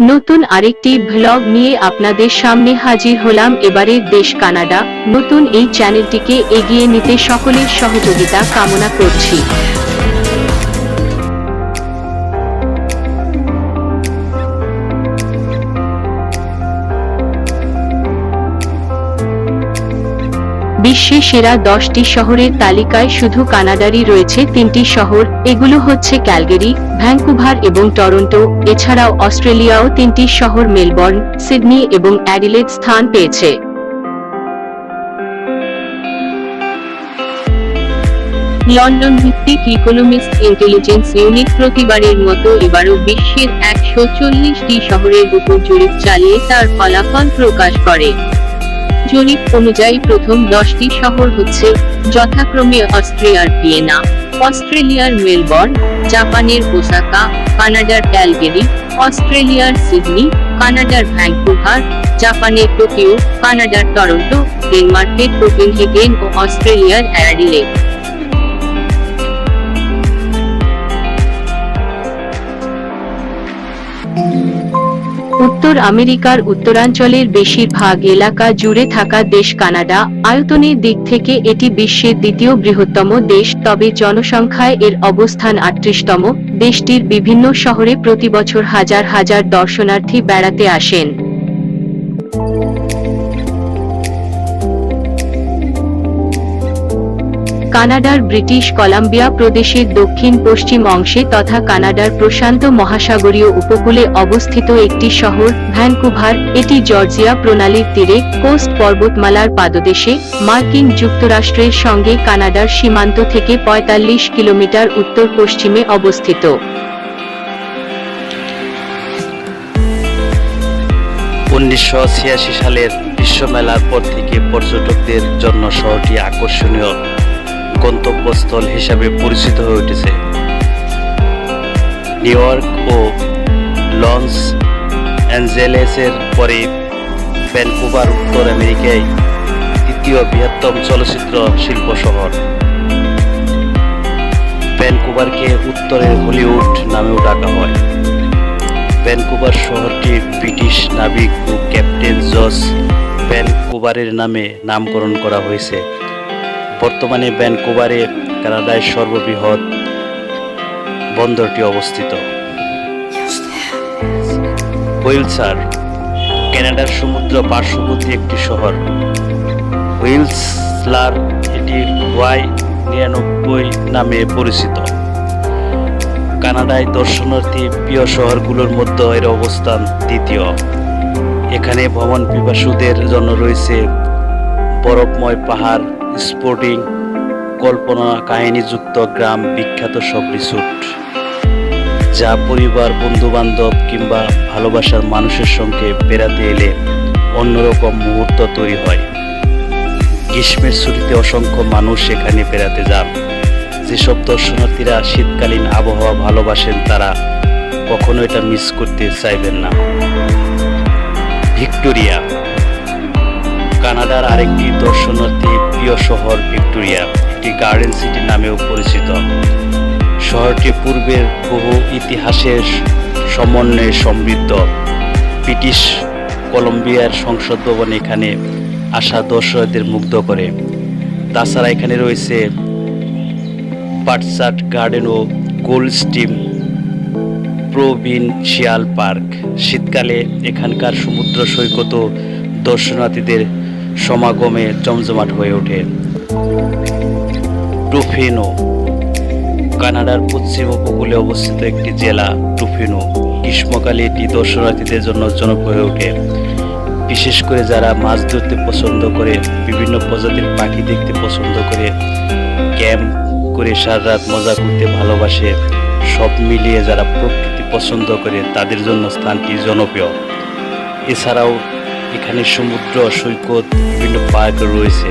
নতুন আরেকটি ভ্লগ নিয়ে আপনাদের সামনে হাজির হলাম এবারের দেশ কানাডা। নতুন এই চ্যানেলটিকে এগিয়ে নিতে সকলের সহযোগিতা কামনা করছি। বিশ্বের সেরা দশটি শহরের তালিকায় শুধু কানাডারই রয়েছে তিনটি শহর, এগুলো হচ্ছে ক্যালগেরি ভ্যাঙ্কুভার এবং টরন্টো, এছাড়াও অস্ট্রেলিয়াও তিনটি শহর মেলবর্ন, সিডনি এবং অ্যাডিলেড স্থান পেয়েছে। লন্ডন ভিত্তিক ইকোনমিক্স ইন্টেলিজেন্স ইউনিট প্রতিবারের মতো এবারও বিশ্বের একশো চল্লিশটি শহরের উপর জরিপ চালিয়ে তার ফলাফল প্রকাশ করে। জরিপ অনুযায়ী প্রথম দশটি শহর হচ্ছে যথাক্রমে অস্ট্রিয়ার ভিয়েনা, অস্ট্রেলিয়ার মেলবর্ন, জাপানের ওসাকা, কানাডার ক্যালগেরি, অস্ট্রেলিয়ার সিডনি, কানাডার ভ্যাঙ্কুভার জাপানের টোকিও, কানাডার টরন্টো, ডেনমার্কের কোপেনহেগেন ও অস্ট্রেলিয়ার অ্যাডিলেড। উত্তর আমেরিকার উত্তরাঞ্চলের বেশিরভাগ এলাকা জুড়ে থাকা দেশ কানাডা, আয়তনের দিক থেকে এটি বিশ্বের দ্বিতীয় বৃহত্তম দেশ, তবে জনসংখ্যায় এর অবস্থান আটত্রিশতম। দেশটির বিভিন্ন শহরে প্রতি বছর হাজার হাজার দর্শনার্থী বেড়াতে আসেন। কানাডার ব্রিটিশ কলাম্বিয়া প্রদেশের দক্ষিণ পশ্চিম অংশে তথা কানাডার প্রশান্ত মহাসাগরীয় উপকূলে অবস্থিত একটি শহর, ভ্যানকুভার, এটি জর্জিয়া প্রণালীর তীরে কোস্ট পর্বতমালার পাদদেশে, মার্কিন যুক্তরাষ্ট্রের সঙ্গে কানাডার সীমান্ত থেকে ৪৫ কিলোমিটার উত্তর পশ্চিমে অবস্থিত। উনিশশো ছিয়াশি সালের বিশ্বমেলার পর থেকে পর্যটকদের জন্য শহরটি আকর্ষণীয়। গন্তব্যস্থল হিসাবে পরিচিত হয়ে উঠেছে। নিউ ইয়র্ক ও লস অ্যাঞ্জেলেসের পরে ভ্যানকুভার, উত্তর আমেরিকায় তৃতীয় বৃহত্তম চলচ্চিত্র শিল্প শহর। ভ্যানকুভারকে উত্তরের হলিউড নামেও ডাকা হয়। ভ্যানকুভার শহরটি ব্রিটিশ নাবিক ও ক্যাপ্টেন জস ভ্যানকুভারের নামে নামকরণ করা হয়েছে। বর্তমানে ভ্যানকুভারে কানাডায় সর্ববৃহৎ বন্দরটি অবস্থিত। হুইলসার কানাডার সমুদ্র পার্শ্ববর্তী একটি শহর। হুইলসলার এটি ওয়াই নিরানব্বই নামে পরিচিত। কানাডায় দর্শনার্থী প্রিয় শহরগুলোর মধ্যে এর অবস্থান দ্বিতীয়। এখানে ভ্রমণ পিপাসুদের জন্য রয়েছে বরফময় পাহাড় স্পোর্টিং, কল্পনা কাহিনীযুক্ত গ্রাম, বিখ্যাত সব রিসোর্ট। যা পরিবার বন্ধু বান্ধব কিংবা ভালোবাসার মানুষের সঙ্গে বেড়াতে এলে অন্যরকম মুহূর্ত তৈরি হয়। গ্রীষ্মের ছুটিতে অসংখ্য মানুষ এখানে বেড়াতে যান। যেসব দর্শনার্থীরা শীতকালীন আবহাওয়া ভালোবাসেন, তারা কখনো এটা মিস করতে চাইবেন না। ভিক্টোরিয়া, কানাডার আরেকটি দর্শনার্থী প্রিয় শহর ভিক্টোরিয়া, একটি গার্ডেন সিটি নামেও পরিচিত। শহরটি পূর্বের বহু ইতিহাসের সমন্বয়ে সমৃদ্ধ। ব্রিটিশ কলম্বিয়ার সংসদ ভবন এখানে আসা দর্শকদের মুগ্ধ করে। তাছাড়া এখানে রয়েছে পাটসাট গার্ডেন ও গোল্ড স্টিম প্রোভিনশিয়াল পার্ক। শীতকালে এখানকার সমুদ্র সৈকত দর্শনার্থীদের সমাগমে জমজমাট হয়ে ওঠে। টুফিনো, কানাডার পশ্চিম উপকূলে অবস্থিত একটি জেলা, টুফিনো। গ্রীষ্মকালে এটি দর্শনার্থীদের জন্য জনপ্রিয় হয়ে ওঠে। বিশেষ করে যারা মাছ ধরতে পছন্দ করে, বিভিন্ন প্রজাতির পাখি দেখতে পছন্দ করে, ক্যাম্প করে সারা রাত মজা করতে ভালোবাসে। সব মিলিয়ে যারা প্রকৃতি পছন্দ করে, তাদের জন্য স্থানটি জনপ্রিয়। এছাড়াও এখানে সমুদ্র, সৈকত, বিভিন্ন পার্ক রয়েছে,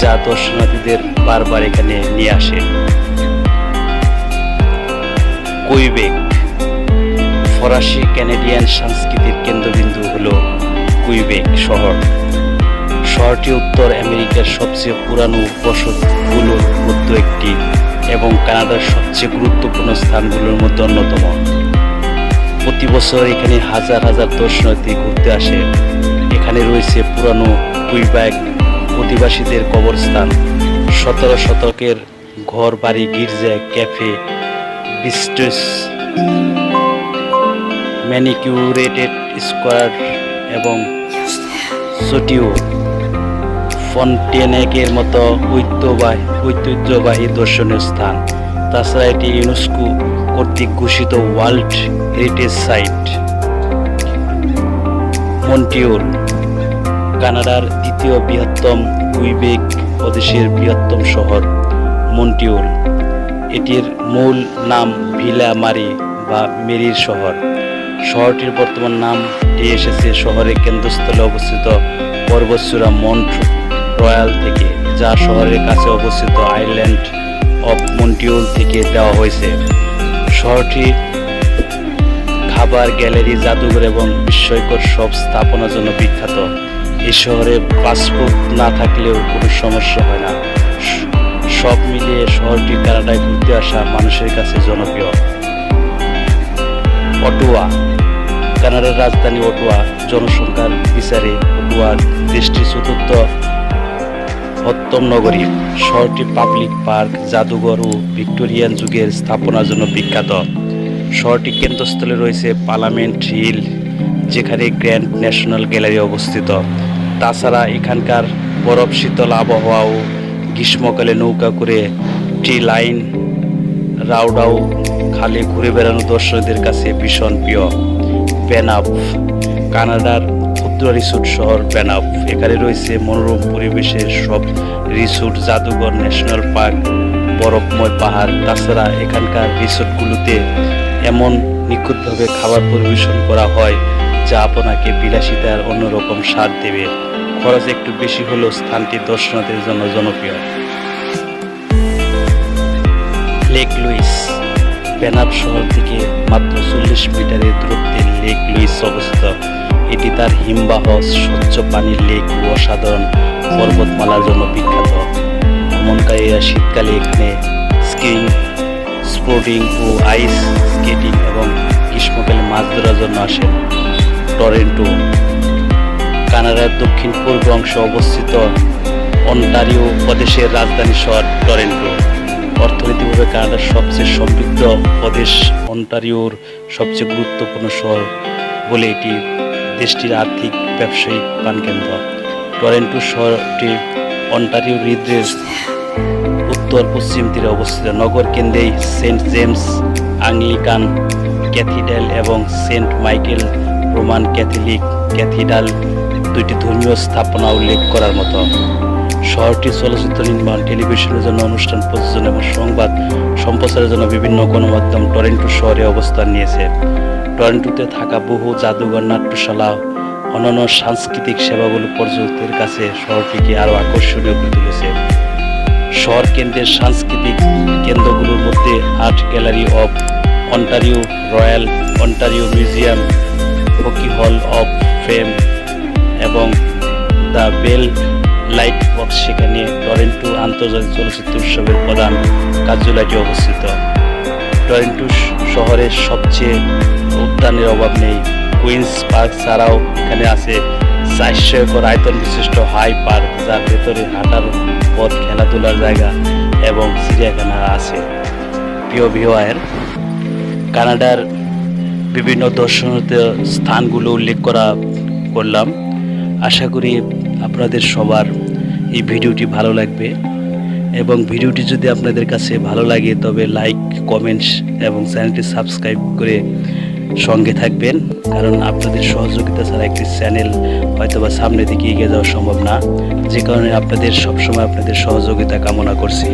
যা দর্শনার্থীদের বারবার এখানে নিয়ে আসে। কুইবেক, ফরাসি ক্যানাডিয়ান সংস্কৃতির কেন্দ্রবিন্দু হল কুইবেক শহর। শহরটি উত্তর আমেরিকার সবচেয়ে পুরানো বসতগুলোর মধ্যে একটি এবং কানাডার সবচেয়ে গুরুত্বপূর্ণ স্থানগুলোর মধ্যে অন্যতম। প্রতি বছর এখানে হাজার হাজার দর্শনার্থী ঘুরতে আসে। এখানে রয়েছে পুরানো কুইব্যাগ অধিবাসীদের কবরস্থান। সতেরো শতকের ঘর, বাড়ি, গির্জা, ক্যাফে, বিস্টেস, ম্যানিকিউরেটেড স্কোয়ার এবং সোটিও। ফন্টেনেকের মতো ঐতিহ্যবাহী ঐতিহ্যবাহী দর্শনীয় স্থান। তাছাড়া এটি ইউনেস্কো কর্তৃক ঘোষিত ওয়ার্ল্ড হেরিটেজ সাইট। মন্টিওল কানাডার দ্বিতীয় বৃহত্তম কুইবেক প্রদেশের বৃহত্তম শহর মন্টিওল এটির মূল নাম ভিলা মারি বা মেরির শহর। শহরটির বর্তমান নাম এসেছে শহরের কেন্দ্রস্থলে অবস্থিত পর্বতচূড়া মন্ট রয়্যাল থেকে, যা শহরের কাছে অবস্থিত আইল্যান্ড অফ মন্টিউল থেকে দেওয়া হয়েছে। শহরটি খাবার গ্যালারি, জাদুঘর এবং বিস্ময়কর সব স্থাপনার জন্য বিখ্যাত। এই শহরে পাসপোর্ট না থাকলেও কোনো সমস্যা হয় না। সব মিলিয়ে শহরটি কানাডায় ঘুরতে আসা মানুষের কাছে জনপ্রিয়। অটোয়া, কানাডার রাজধানী অটোয়া, জনসংখ্যার বিচারে অটোয়া দেশটির চতুর্থ বৃহত্তম নগরী শহরটি পাবলিক পার্ক, জাদুঘর ও ভিক্টোরিয়ান যুগের স্থাপনার জন্য বিখ্যাত। শহরটি কেন্দ্রস্থলে রয়েছে পার্লামেন্ট হিল যেখানে গ্র্যান্ড ন্যাশনাল গ্যালারি অবস্থিত। তাছাড়া এখানকার বরফ শীতল আবহাওয়া ও গ্রীষ্মকালে নৌকা করে ট্রি লাইন, রাউডাউ, খালে ঘুরে বেড়ানো দর্শকদের কাছে ভীষণ প্রিয়। ব্যানাপ কানাডার ক্ষুদ্র রিসোর্ট শহর ব্যানাপ এখানে রয়েছে মনোরম পরিবেশের সব রিসোর্ট, জাদুঘর, ন্যাশনাল পার্ক, বরফময় পাহাড়। তাছাড়া এখানকার রিসোর্টগুলোতে এমন নিখুঁতভাবে খাবার পরিবেশন করা হয়, যা আপনাকে বিলাসিতার অন্যরকম স্বাদ দেবে। খরচ একটু বেশি হলেও স্থানটি দর্শনার্থীর জন্য জনপ্রিয়। লেক লুইস বেনাপ শহর থেকে মাত্র চল্লিশ মিটারের দূরত্বে লেক লুইস অবস্থিত। এটি তার হিমবাহ স্বচ্ছ পানির লেক ও অসাধারণ পর্বতমালার জন্য বিখ্যাত। ভ্রমণকারীরা শীতকালে এখানে স্কিং স্পোর্টিং ও আইস স্কেটিং এবং গ্রীষ্মকালে মাছ ধরার জন্য আসেন টরেন্টো। কানাডার দক্ষিণ পূর্ব অংশে অবস্থিত অন্টারিও প্রদেশের রাজধানী শহর টরেন্টো। অর্থনৈতিকভাবে কানাডার সবচেয়ে সমৃদ্ধ প্রদেশ অন্টারিওর সবচেয়ে গুরুত্বপূর্ণ শহর বলে এটি দেশটির আর্থিক, ব্যবসায়িক প্রাণকেন্দ্র। টরেন্টো শহরটি অন্টারিও হ্রদের উত্তর পশ্চিম তীরে অবস্থিত নগর কেন্দ্রেই সেন্ট জেমস আংলিকান ক্যাথিড্রাল এবং Saint Michael Roman Catholic Cathedral দুইটি ধর্মীয় স্থাপনা উল্লেখ করার মতো। শহরটি চলচ্চিত্র নির্মাণ, টেলিভিশনের জন্য অনুষ্ঠান, প্রযোজন এবং সংবাদ সম্প্রচারের জন্য বিভিন্ন গণমাধ্যম টরেন্টো শহরে অবস্থান নিয়েছে। টরেন্টোতে থাকা বহু জাদুঘর, নাট্যশালা অন্যান্য সাংস্কৃতিক সেবাগুলো পর্যটকদের কাছে শহরটিকে আরও আকর্ষণীয় করে তুলেছে। শহর কেন্দ্রের সাংস্কৃতিক কেন্দ্রগুলোর মধ্যে Art Gallery of Ontario Royal Ontario Museum, hockey Hall of Fame এবং দ্য বেল লাইট বক্স সেখানে টরেন্টো আন্তর্জাতিক চলচ্চিত্র উৎসবের প্রধান কার্যালয়টি অবস্থিত। টরেন্টো শহরের সবচেয়ে উদ্যানের অভাব নেই। কুইন্স পার্ক ছাড়াও এখানে আছে চারশো একর আয়তন বিশিষ্ট হাই পার্ক, যার ভেতরে হাঁটার পথ খেলাধুলার জায়গা এবং চিড়িয়াখানা আছে। প্রিয় ভিওয়ার কানাডার বিভিন্ন দর্শনীয় স্থানগুলো উল্লেখ করা করলাম। আশা করি আপনাদের সবার এই ভিডিওটি ভালো লাগবে এবং ভিডিওটি যদি আপনাদের কাছে ভালো লাগে তবে লাইক, কমেন্টস এবং চ্যানেলটি সাবস্ক্রাইব করে সঙ্গে থাকবেন, কারণ আপনাদের সহযোগিতা ছাড়া একটি চ্যানেল হয়তো বা সামনে দিকে এগিয়ে যাওয়া সম্ভব না। যে কারণে আপনাদের সবসময় আপনাদের সহযোগিতা কামনা করছি।